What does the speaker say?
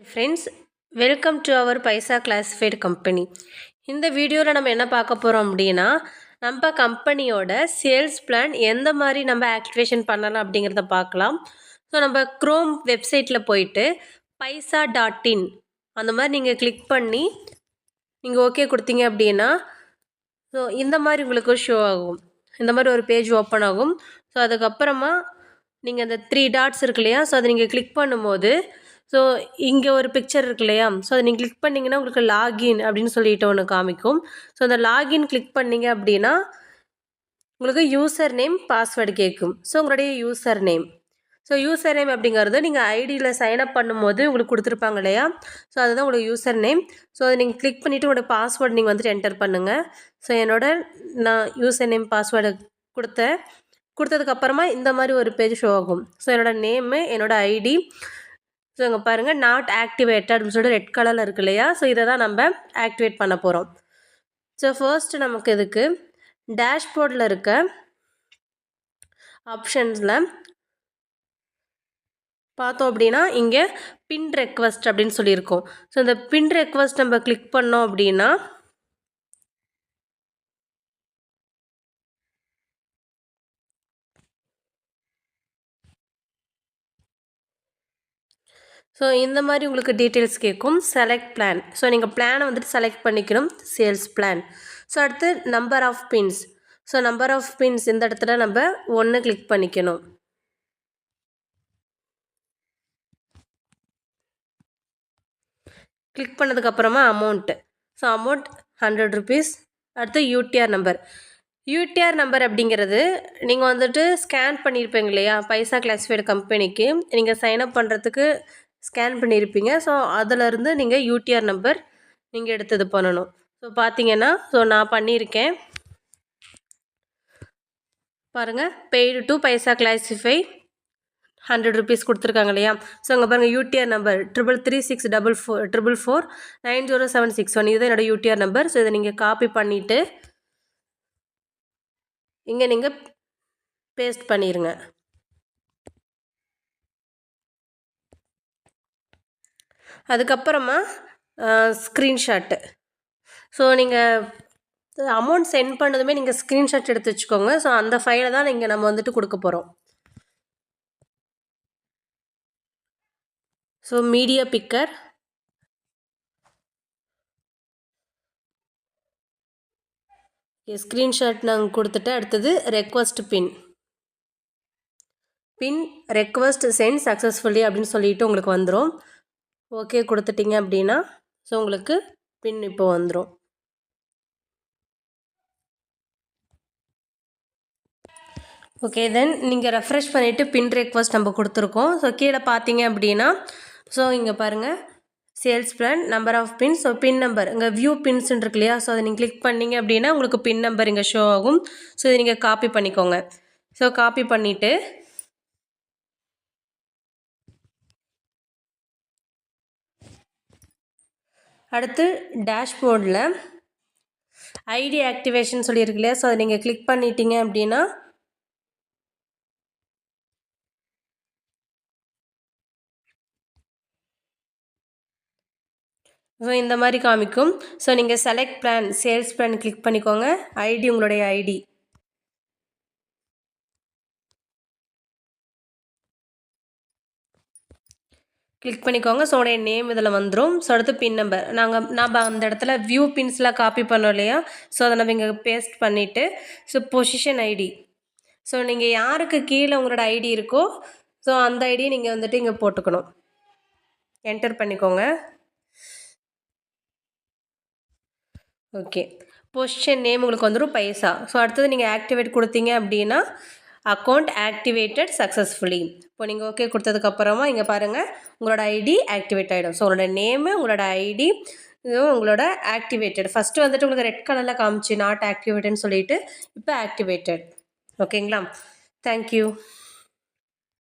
Friends welcome to our Paisa classified company இந்த வீடியோவில் நம்ம என்ன பார்க்க போகிறோம் அப்படின்னா நம்ம கம்பெனியோட சேல்ஸ் பிளான் எந்த மாதிரி நம்ம ஆக்டிவேஷன் பண்ணலாம் அப்படிங்கிறத பார்க்கலாம். ஸோ நம்ம க்ரோம் வெப்சைட்டில் போயிட்டு பைசா டாட் இன் அந்த மாதிரி நீங்கள் கிளிக் பண்ணி நீங்கள் ஓகே கொடுத்தீங்க அப்படின்னா ஸோ இந்த மாதிரி உங்களுக்கு ஷோ ஆகும். இந்த மாதிரி ஒரு பேஜ் ஓப்பன் ஆகும். ஸோ அதுக்கப்புறமா நீங்கள் அந்த த்ரீ டாட்ஸ் இருக்கு இல்லையா? ஸோ அதை நீங்கள் கிளிக் பண்ணும்போது ஸோ இங்கே ஒரு பிக்சர் இருக்கு இல்லையா? ஸோ அதை நீங்கள் கிளிக் பண்ணிங்கன்னா உங்களுக்கு லாகின் அப்படின்னு சொல்லிட்டு ஒன்று காமிக்கும். ஸோ அந்த லாகின் கிளிக் பண்ணீங்க அப்படின்னா உங்களுக்கு யூசர் நேம் பாஸ்வேர்டு கேட்கும். ஸோ உங்களுடைய user name so user name அப்படிங்கிறது நீங்கள் ஐடியில் சைன்அப் பண்ணும்போது உங்களுக்கு கொடுத்துருப்பாங்க இல்லையா? ஸோ அதுதான் உங்களுக்கு யூசர் நேம் ஸோ அதை நீங்கள் கிளிக் பண்ணிவிட்டு உங்களோட பாஸ்வேர்டு நீங்கள் வந்துட்டு என்டர் பண்ணுங்கள் ஸோ என்னோட நான் யூசர் நேம் பாஸ்வேர்டு கொடுத்தேன் கொடுத்ததுக்கப்புறமா இந்த மாதிரி ஒரு பேஜ் ஷோ ஆகும். ஸோ என்னோடய நேமு என்னோடய ஐடி ஸோ இங்கே பாருங்கள் நாட் ஆக்டிவேட்டட் அப்படின்னு சொல்லிட்டு ரெட் கலரில் இருக்கு இல்லையா? ஸோ இதை தான் நம்ம ஆக்டிவேட் பண்ண போகிறோம் ஸோ ஃபர்ஸ்ட்டு நமக்கு இதுக்கு டேஷ்போர்டில் இருக்க ஆப்ஷன்ஸில் பார்த்தோம் அப்படின்னா இங்கே பின் ரெக்வஸ்ட் அப்படின்னு சொல்லியிருக்கோம். ஸோ இந்த பின் ரெக்வஸ்ட் நம்ம கிளிக் பண்ணோம் அப்படின்னா ஸோ இந்த மாதிரி உங்களுக்கு டீட்டெயில்ஸ் கேட்கும் செலக்ட் பிளான் ஸோ நீங்கள் பிளானை வந்துட்டு செலக்ட் பண்ணிக்கணும். சேல்ஸ் பிளான் ஸோ அடுத்து number of pins so number of pins இந்த இடத்துல நம்ம ஒன்று கிளிக் பண்ணிக்கணும். கிளிக் பண்ணதுக்கப்புறமா amount so amount hundred rupees அடுத்து யூடிஆர் நம்பர் யூடிஆர் நம்பர் அப்படிங்கிறது நீங்கள் வந்துட்டு ஸ்கேன் பண்ணியிருப்பீங்க இல்லையா? பைசா கிளாஸிஃபைடு கம்பெனிக்கு நீங்கள் சைன் அப் பண்ணுறதுக்கு ஸ்கேன் பண்ணியிருப்பீங்க. ஸோ அதிலருந்து நீங்கள் யூடிஆர் நம்பர் நீங்கள் எடுத்தது பண்ணணும். ஸோ பார்த்தீங்கன்னா ஸோ நான் பண்ணியிருக்கேன். பாருங்கள் paid to Paisa classify hundred rupees கொடுத்துருக்காங்க இல்லையா? ஸோ அங்கே பாருங்கள் UTR number triple three six double four triple four nine zero seven six one இதுதான் என்னோடய யூடிஆர் நம்பர். ஸோ இதை நீங்கள் காப்பி பண்ணிவிட்டு இங்கே நீங்கள் பேஸ்ட் பண்ணிடுங்க அதுக்கப்புறமா ஸ்க்ரீன்ஷாட்டு ஸோ நீங்கள் அமௌண்ட் சென்ட் பண்ணதுமே நீங்கள் ஸ்க்ரீன்ஷாட் எடுத்து வச்சுக்கோங்க. ஸோ அந்த ஃபைலை தான் நீங்கள் நம்ம வந்துட்டு கொடுக்க போகிறோம் ஸோ மீடியா பிக்கர் ஸ்க்ரீன்ஷாட் நாங்கள் கொடுத்துட்டு அடுத்தது request pin pin request sent successfully அப்படின்னு சொல்லிட்டு உங்களுக்கு வந்துடும் ஓகே கொடுத்துட்டிங்க அப்படின்னா ஸோ உங்களுக்கு பின் இப்போ வந்துடும் ஓகே தென் நீங்கள் ரெஃப்ரெஷ் பண்ணிவிட்டு பின் ரெக்வஸ்ட் நம்ம கொடுத்துருக்கோம். ஸோ கீழே பார்த்தீங்க அப்படின்னா ஸோ இங்கே பாருங்கள் sales plan number of pin so pin number இங்கே வியூ பின்ஸ்ன்னு இருக்கு இல்லையா? ஸோ அதை நீங்கள் கிளிக் பண்ணிங்க அப்படின்னா உங்களுக்கு பின் நம்பர் இங்கே ஷோ ஆகும். ஸோ இதை நீங்கள் காப்பி பண்ணிக்கோங்க. ஸோ காப்பி பண்ணிவிட்டு அடுத்து டேஷ்போர்டில் ஐடி ஆக்டிவேஷன் சொல்லியிருக்கு இல்லையா? ஸோ அதை நீங்கள் கிளிக் பண்ணிட்டீங்க அப்படின்னா ஸோ இந்த மாதிரி காமிக்கும். ஸோ நீங்கள் select plan sales plan click பண்ணிக்கோங்க. ஐடி உங்களுடைய ஐடி கிளிக் பண்ணிக்கோங்க. ஸோ உடைய நேம் இதில் வந்துடும் ஸோ அடுத்து பின் நம்பர் நாங்கள் நம்ம அந்த இடத்துல வியூ பின்ஸ்லாம் காப்பி பண்ணோம் இல்லையா? ஸோ அதை நம்ம இங்கே பேஸ்ட் பண்ணிவிட்டு ஸோ பொசிஷன் ஐடி ஸோ நீங்கள் யாருக்கு கீழே உங்களோட ஐடி இருக்கோ ஸோ அந்த ஐடியை நீங்கள் வந்துட்டு இங்கே போட்டுக்கணும். என்டர் பண்ணிக்கோங்க. ஓகே பொசிஷன் நேம் உங்களுக்கு வந்துடும் பைசா. ஸோ அடுத்தது நீங்கள் ஆக்டிவேட் கொடுத்தீங்க அப்படின்னா அக்கௌண்ட் ஆக்டிவேட்டட் சக்ஸஸ்ஃபுல்லி இப்போ நீங்கள் ஓகே கொடுத்ததுக்கப்புறமா இங்கே பாருங்கள் உங்களோட ஐடி ஆக்டிவேட் ஆகிடும் ஸோ உங்களோட நேமு உங்களோட ஐடி இதுவும் உங்களோட ஆக்டிவேட்டட் ஃபஸ்ட்டு வந்துட்டு உங்களுக்கு ரெட் கலரில் காமிச்சு நாட் ஆக்டிவேட்டட்னு சொல்லிட்டு இப்போ ஆக்டிவேட்டட் ஓகேங்களா தேங்க்யூ